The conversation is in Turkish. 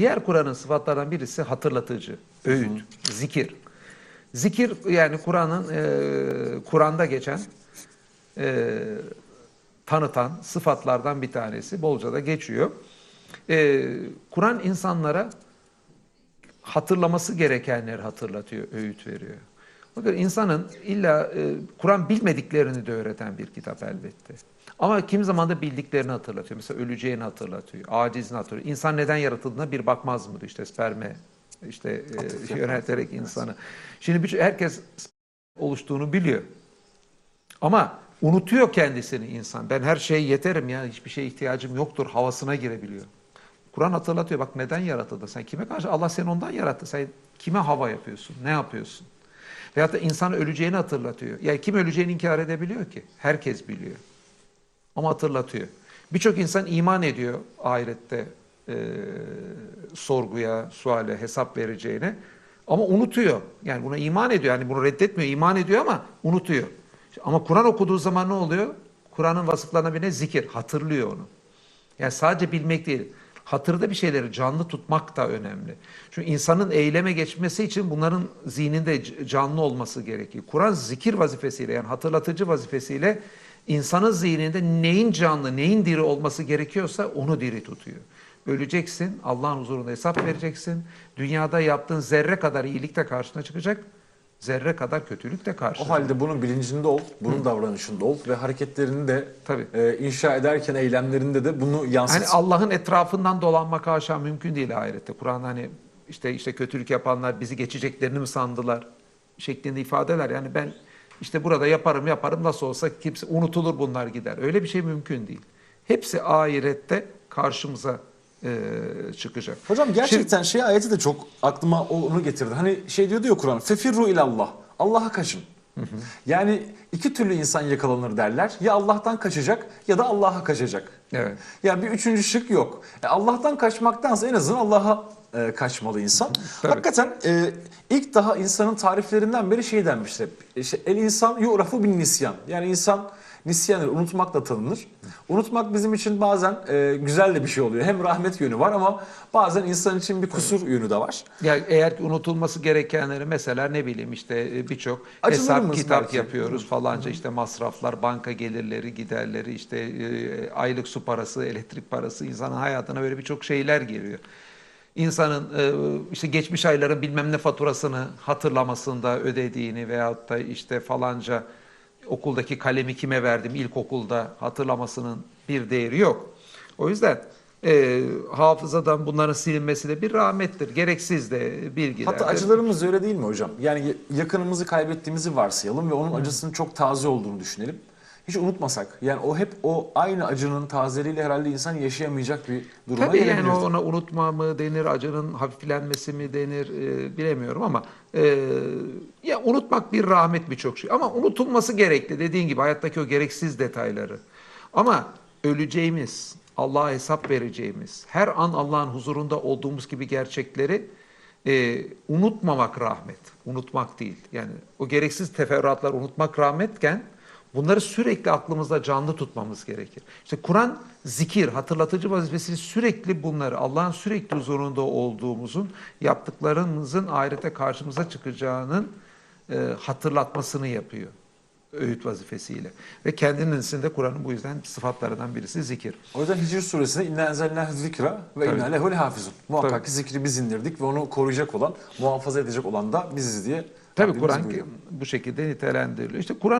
Diğer Kur'an'ın sıfatlardan birisi hatırlatıcı, öğüt, zikir. Zikir yani Kur'an'ın e, Kur'an'da geçen e, tanıtan sıfatlardan bir tanesi. Bolca da geçiyor. E, Kur'an insanlara hatırlaması gerekenleri hatırlatıyor, öğüt veriyor. Bakın insanın illa e, Kur'an bilmediklerini de öğreten bir kitap elbette. Ama kim zaman da bildiklerini hatırlatıyor. Mesela öleceğini hatırlatıyor, acizini hatırlatıyor. İnsan neden yaratıldığına bir bakmaz mıydı? İşte sperme işte e, yöneterek insanı. Şimdi birçok- herkes oluştuğunu biliyor. Ama unutuyor kendisini insan. Ben her şeye yeterim ya, hiçbir şeye ihtiyacım yoktur havasına girebiliyor. Kur'an hatırlatıyor bak neden yaratıldın sen? Kime karşı? Allah seni ondan yarattı. Sen kime hava yapıyorsun? Ne yapıyorsun? Veyahut da insan öleceğini hatırlatıyor. Ya kim öleceğini inkar edebiliyor ki? Herkes biliyor. Ama hatırlatıyor. Birçok insan iman ediyor ahirette e, sorguya, suale, hesap vereceğine. Ama unutuyor. Yani buna iman ediyor. Yani bunu reddetmiyor, iman ediyor ama unutuyor. Ama Kur'an okuduğu zaman ne oluyor? Kur'an'ın vasıflarına bir ne? Zikir. Hatırlıyor onu. Yani sadece bilmek değil. Hatırda bir şeyleri canlı tutmak da önemli. Çünkü insanın eyleme geçmesi için bunların zihninde canlı olması gerekiyor. Kur'an zikir vazifesiyle yani hatırlatıcı vazifesiyle insanın zihninde neyin canlı, neyin diri olması gerekiyorsa onu diri tutuyor. Öleceksin, Allah'ın huzurunda hesap vereceksin. Dünyada yaptığın zerre kadar iyilik de karşına çıkacak. Zerre kadar kötülük de karşına O halde bunun bilincinde ol, bunun davranışında ol ve hareketlerini de Tabii. e, inşa ederken eylemlerinde de bunu yansıt. Hani Allah'ın etrafından dolanmak haşa mümkün değil ahirette. Kur'an hani işte işte kötülük yapanlar bizi geçeceklerini mi sandılar şeklinde ifadeler. Yani ben işte burada yaparım yaparım nasıl olsa kimse unutulur bunlar gider. Öyle bir şey mümkün değil. Hepsi ahirette karşımıza e, çıkacak. Hocam gerçekten şey ayeti de çok aklıma onu getirdi. Hani şey diyordu ya Kur'an, fefirru ilallah. Allah'a kaçın. Yani iki türlü insan yakalanır derler. Ya Allah'tan kaçacak ya da Allah'a kaçacak. Evet. Yani bir üçüncü şık yok. E, Allah'tan kaçmaktansa en azından Allah'a e, kaçmalı insan. Tabii. Hakikaten e, ilk daha insanın tariflerinden beri şey denmiştir hep. İşte, el insan yu'rafu bin nisyan. Yani insan nisyanır, unutmakla tanınır. Unutmak bizim için bazen e, güzel de bir şey oluyor. Hem rahmet yönü var ama bazen insan için bir kusur yönü de var. Yani eğer ki unutulması gerekenleri mesela ne bileyim işte e, birçok hesap kitap belki. yapıyoruz falanca işte masraflar, banka gelirleri, giderleri, işte e, aylık su parası, elektrik parası insanın hayatına böyle birçok şeyler giriyor. İnsanın e, işte geçmiş ayların bilmem ne faturasını hatırlamasında ödediğini veyahut da işte falanca okuldaki kalemi kime verdim ilkokulda hatırlamasının bir değeri yok. O yüzden e, hafızadan bunların silinmesi de bir rahmettir. Gereksiz de bilgiler. Hatta acılarımız öyle değil mi hocam? Yani yakınımızı kaybettiğimizi varsayalım ve onun acısının çok taze olduğunu düşünelim. Hiç unutmasak. Yani o hep o aynı acının tazeliğiyle herhalde insan yaşayamayacak bir duruma Tabii yani ona unutma mı denir, acının hafiflenmesi mi denir e, bilemiyorum ama e, ya unutmak bir rahmet birçok şey. Ama unutulması gerekli dediğin gibi hayattaki o gereksiz detayları. Ama öleceğimiz, Allah'a hesap vereceğimiz, her an Allah'ın huzurunda olduğumuz gibi gerçekleri e, unutmamak rahmet, unutmak değil. Yani o gereksiz teferruatları unutmak rahmetken bunları sürekli aklımızda canlı tutmamız gerekir. İşte Kur'an zikir, hatırlatıcı vazifesi sürekli bunları Allah'ın sürekli huzurunda olduğumuzun, yaptıklarımızın ahirete karşımıza çıkacağının e, hatırlatmasını yapıyor öğüt vazifesiyle. Ve kendinin de Kur'an'ın bu yüzden sıfatlarından birisi zikir. O yüzden Hicr suresinde inna enzelnâhu zikra ve inna lehu lehafizun. Muhakkak Tabii. ki zikri biz indirdik ve onu koruyacak olan, muhafaza edecek olan da biziz diye Tabii Kur'an bu şekilde nitelendiriliyor. İşte Kur'an